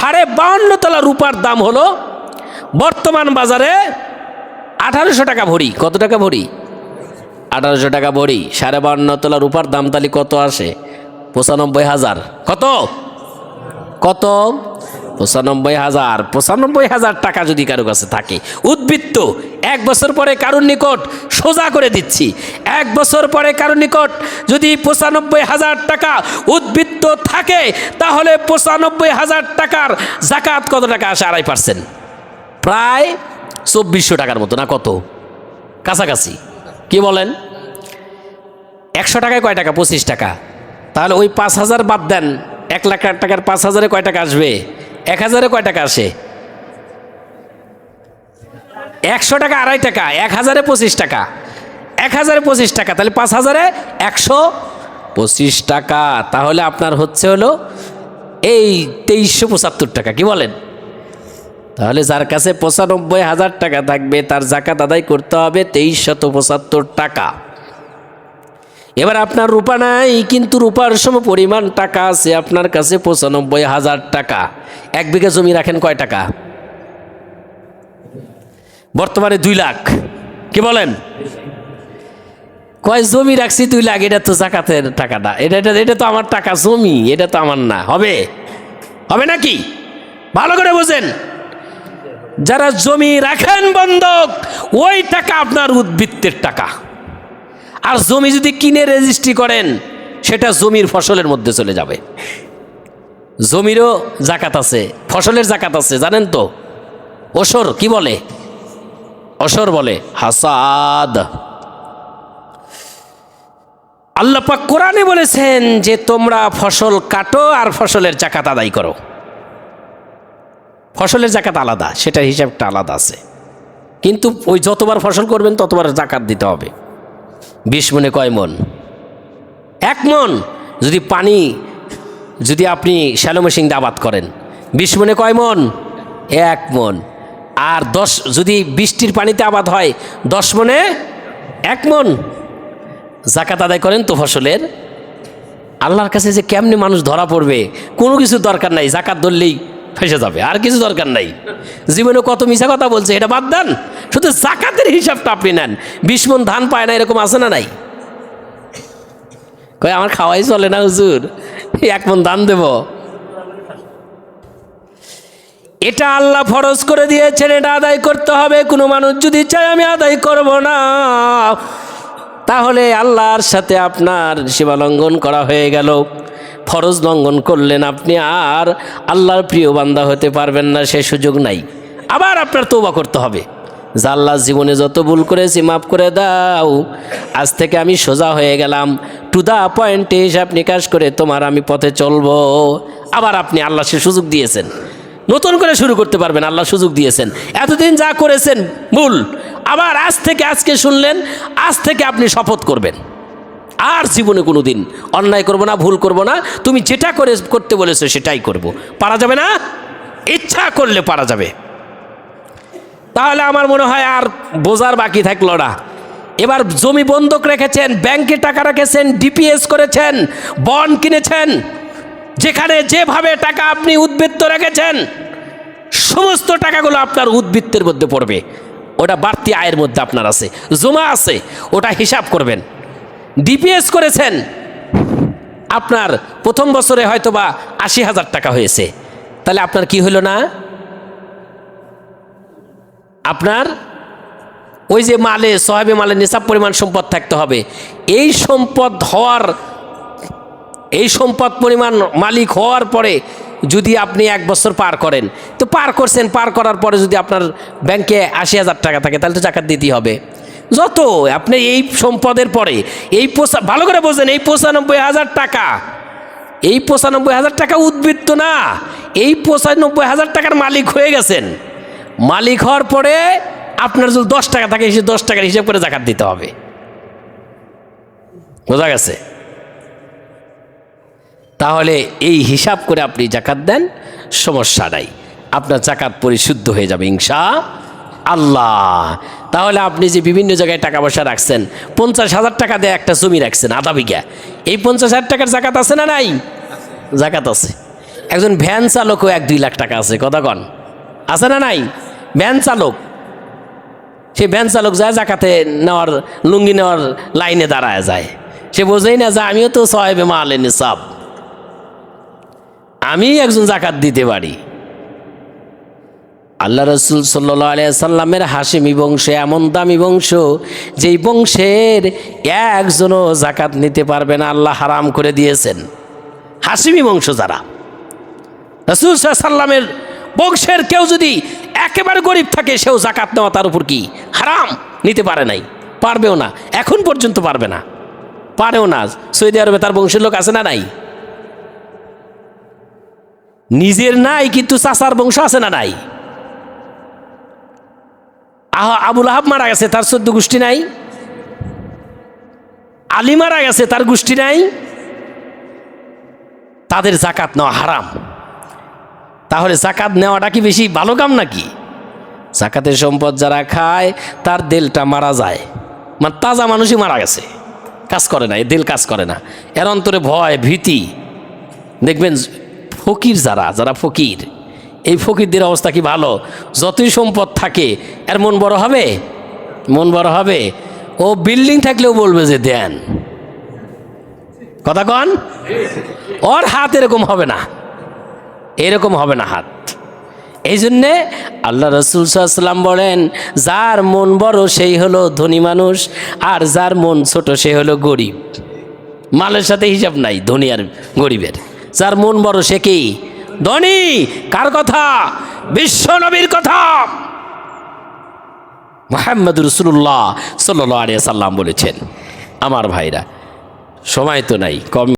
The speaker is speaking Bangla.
সাড়ে বাউন্ন তলা রূপার দাম হলো বর্তমান বাজারে আঠারোশো টাকা ভরি। কত টাকা ভরি? আঠারোশো টাকা ভরি। সাড়ে বাউন্ন তলা রূপার দাম তাহলে কত আসে? পঁচানব্বই হাজার। কত? কত? পঁচানব্বই হাজার। পঁচানব্বই হাজার টাকা যদি কারও কাছে থাকে। উদ্বৃত্ত, এক বছর পরে কারোর নিকট সোজা করে দিচ্ছি। এক বছর পরে কারোর নিকট যদি পঁচানব্বই হাজার টাকা উদ্বৃত্ত থাকে, তাহলে পঁচানব্বই হাজার টাকার জাকাত কত টাকা আসে? আড়াই পার্সেন্ট। প্রায় চব্বিশশো টাকার মতো, না কত? কাছাকাছি। কি বলেন? একশো টাকায় কয় টাকা? পঁচিশ টাকা। তাহলে ওই পাঁচ হাজার বাদ দেন। এক লাখ টাকার পাঁচ হাজারে কয় টাকা আসবে? এক হাজারে কয় টাকা আসে? একশো টাকা আড়াই টাকা, এক হাজারে পঁচিশ টাকা। এক হাজারে পঁচিশ টাকা, তাহলে পাঁচ হাজারে একশো পঁচিশ টাকা, তাহলে আপনার হচ্ছে হলো এই তেইশশো পঁচাত্তর টাকা, কি বলেন? তাহলে যার কাছে পঁচানব্বই হাজার টাকা থাকবে, তার জাকাত আদায় করতে হবে তেইশ শত পঁচাত্তর টাকা। এবার আপনার রূপা নাই, কিন্তু রূপার সম পরিমাণ টাকা আছে আপনার কাছে পঁচানব্বই হাজার টাকা। এক বিঘা জমি রাখেন কয় টাকা? বর্তমানে দুই লাখ। কি বলেন? কয় জমি রাখছি তুই লাখ এটা তো জাকাতের টাকাটা। এটা এটা এটা তো আমার টাকা, জমি, এটা তো আমার না। হবে? হবে নাকি? ভালো করে বোঝেন। যারা জমি রাখেন বন্ধক, ওই টাকা আপনার উদ্বৃত্তের টাকা। আর জমি যদি কিনে রেজিস্ট্রি করেন, সেটা জমির ফসলের মধ্যে চলে যাবে। জমিরও জাকাত আছে, ফসলের জাকাত আছে, জানেন তো? ওসর কি বলে? অসর বলে, হাসাদ। আল্লাহ পাক কোরআনে বলেছেন যে তোমরা ফসল কাটো আর ফসলের জাকাত আদায় করো। ফসলের জাকাত আলাদা, সেটার হিসাবটা আলাদা আছে। কিন্তু ওই যতবার ফসল করবেন, ততবার জাকাত দিতে হবে। বিশ মনে কয় মন? এক মন? যদি পানি, যদি আপনি শ্যালো মেশিন আবাদ করেন, বিশ মনে কয় মন? এক মন। আর দশ, যদি বৃষ্টির পানিতে আবাদ হয়, দশ মনে এক মন? জাকাত আদায় করেন তো ফসলের? আল্লাহর কাছে যে কেমনি মানুষ ধরা পড়বে, কোনো কিছু দরকার নাই জাকাত ধরলেই ফেসে যাবে, আর কিছু দরকার নাই। জীবনে কত মিশা কথা বলছে, এটা বাদ দেন। শুধু জাকাতের হিসাবটা আপনি নেন। বিশ মন ধান পায় না, এরকম আছে না নাই? কয়, আমার খাওয়াই চলে না, হুজুর? এক মন ধান দেব। এটা আল্লাহ ফরজ করে দিয়েছেন, এটা আদায় করতে হবে। কোনো মানুষ যদি চায়, আমি আদায় করব না। তাহলে আল্লাহর সাথে আপনার সীমা লঙ্ঘন করা হয়ে গেল। ফরজ লঙ্ঘন করলেন আপনি, আর আল্লাহর প্রিয় বান্দা হতে পারবেন না, সে সুযোগ নাই। আবার আপনার তৌবা করতে হবে। যা আল্লাহ জীবনে যত ভুল করেছি, মাফ করে দাও। আজ থেকে আমি সোজা হয়ে গেলাম। টু দা পয়েন্টে হিসাব নিকাশ করে তোমার আমি পথে চলবো। আবার আপনি আল্লাহ সে সুযোগ দিয়েছেন। নতুন করে শুরু করতে পারবেন, আল্লাহ সুযোগ দিয়েছেন। এতদিন যা করেছেন, ভুল। আবার আজ থেকে আজকে শুনলেন, আজ থেকে আপনি শপথ করবেন। আর জীবনে কোনো দিন অন্যায় করব না, ভুল করব না, তুমি যেটা করে করতে বলেছ সেটাই করব। পারা যাবে না? ইচ্ছা করলে পারা যাবে। তাহলে আমার মনে হয় আর বোঝার বাকি থাকল না। এবার জমি বন্ধক রেখেছেন, ব্যাংকে টাকা রেখেছেন ডিপিএস করেছেন বন্ড কিনেছেন, যেখানে যেভাবে টাকা আপনি উদ্বৃত্ত রেখেছেন, সমস্ত টাকাগুলো আপনার উদ্বৃত্তের মধ্যে পড়বে। ওটা বাড়তি আয়ের মধ্যে আপনার আছে। জমা আছে, ওটা হিসাব করবেন। ডিপিএস করেছেন, আপনার প্রথম বছরে হয়তো বা আশি হাজার টাকা হয়েছে। তাহলে আপনার কি হলো না? আপনার ওই যে মালে, সহাবে মালে নিসাব পরিমাণ সম্পদ থাকতে হবে। এই সম্পদ হওয়ার, এই সম্পদ পরিমাণ মালিক হওয়ার পরে যদি আপনি এক বছর পার করেন, তো পার করছেন, পার করার পরে যদি আপনার ব্যাংকে আশি হাজার টাকা থাকে, তাহলে তো জাকাত দিতেই হবে। যত, আপনি এই সম্পদের পরে, এই পোষা ভালো করে বোঝেন এই পঁচানব্বই হাজার টাকা, এই পঁচানব্বই হাজার টাকা উদ্বৃত্ত না, এই পঁচানব্বই হাজার টাকার মালিক হয়ে গেছেন। মালিক হওয়ার পরে আপনার যদি দশ টাকা থাকে, সে দশ টাকার হিসাব করে জাকাত দিতে হবে। বোঝা গেছে? তাহলে এই হিসাব করে আপনি জাকাত দেন, সমস্যা নাই। আপনার জাকাত পরিশুদ্ধ হয়ে যাবে ইংসা আল্লাহ। তাহলে আপনি যে বিভিন্ন জায়গায় টাকা পয়সা রাখছেন, পঞ্চাশ হাজার টাকা দিয়ে একটা জমি রাখছেন, আধা বিঘা। এই পঞ্চাশ হাজার টাকার জাকাত আছে না নাই? জাকাত আছে। একজন ভ্যান চালকও এক দুই লাখ টাকা আছে কন। আছে না নাই? ভ্যান চালক। সে ভ্যান চালক যায় জাকাতে নেওয়ার, লুঙ্গি নেওয়ার লাইনে দাঁড়ায় যায়। সে বোঝেই না যে আমিও তো সাহেবে মা আলেনি আমি একজন জাকাত দিতে পারি। আল্লাহ রসুল সাল্লাহ সাল্লামের হাসিমি বংশ, এমন দামি বংশ, যেই বংশের একজনও জাকাত নিতে পারবে না, আল্লাহ হারাম করে দিয়েছেন। হাসিমি বংশ যারা। রসুল সাল্লামের বংশের কেউ যদি একেবারে গরিব থাকে, সেও জাকাত নেওয়া তার উপর কি? হারাম। নিতে পারে নাই। পারবেও না। এখন পর্যন্ত পারবে না। পারেও না। সৌদি আরবে তার বংশের লোক আছে না নাই? নিজের নাই, কিন্তু চাচার বংশ আছে না নাই? আহ, আবুল আহাব মারা গেছে, তার চোদ্দ গোষ্ঠী নাই? আলী মারা গেছে, তার গোষ্ঠী নাই? তাদের জাকাত নেওয়া হারাম। তাহলে জাকাত নেওয়াটা কি বেশি ভালো কাম নাকি? জাকাতের সম্পদ যারা খায়, তার দেলটা মারা যায়। মানে তাজা মানুষই মারা গেছে। কাজ করে না, এ দেল কাজ করে না। এর অন্তরে ভয়, ভীতি। দেখবেন ফকির যারা যারা ফকির, এই ফকিরদের অবস্থা কি ভালো? যতই সম্পদ থাকে, এর মন বড় হবে? মন বড় হবে। ও বিল্ডিং থাকলেও বলবে যে, দেন। কথা কন? ওর হাত এরকম হবে না। এরকম হবে না হাত। এই জন্যে আল্লাহ রসুল সাল্লাম বলেন, যার মন বড় সেই হলো ধনী মানুষ, আর যার মন ছোট সে হলো গরিব। মালের সাথে হিসাব নাই, ধনী আর গরিবের। যার মন বড় সে কি? ধনী? কার কথা? বিশ্ব নবীর কথা। মোহাম্মদ রসুল্লাহ সাল্লাম বলেছেন, আমার ভাইরা, সময় তো নাই, কম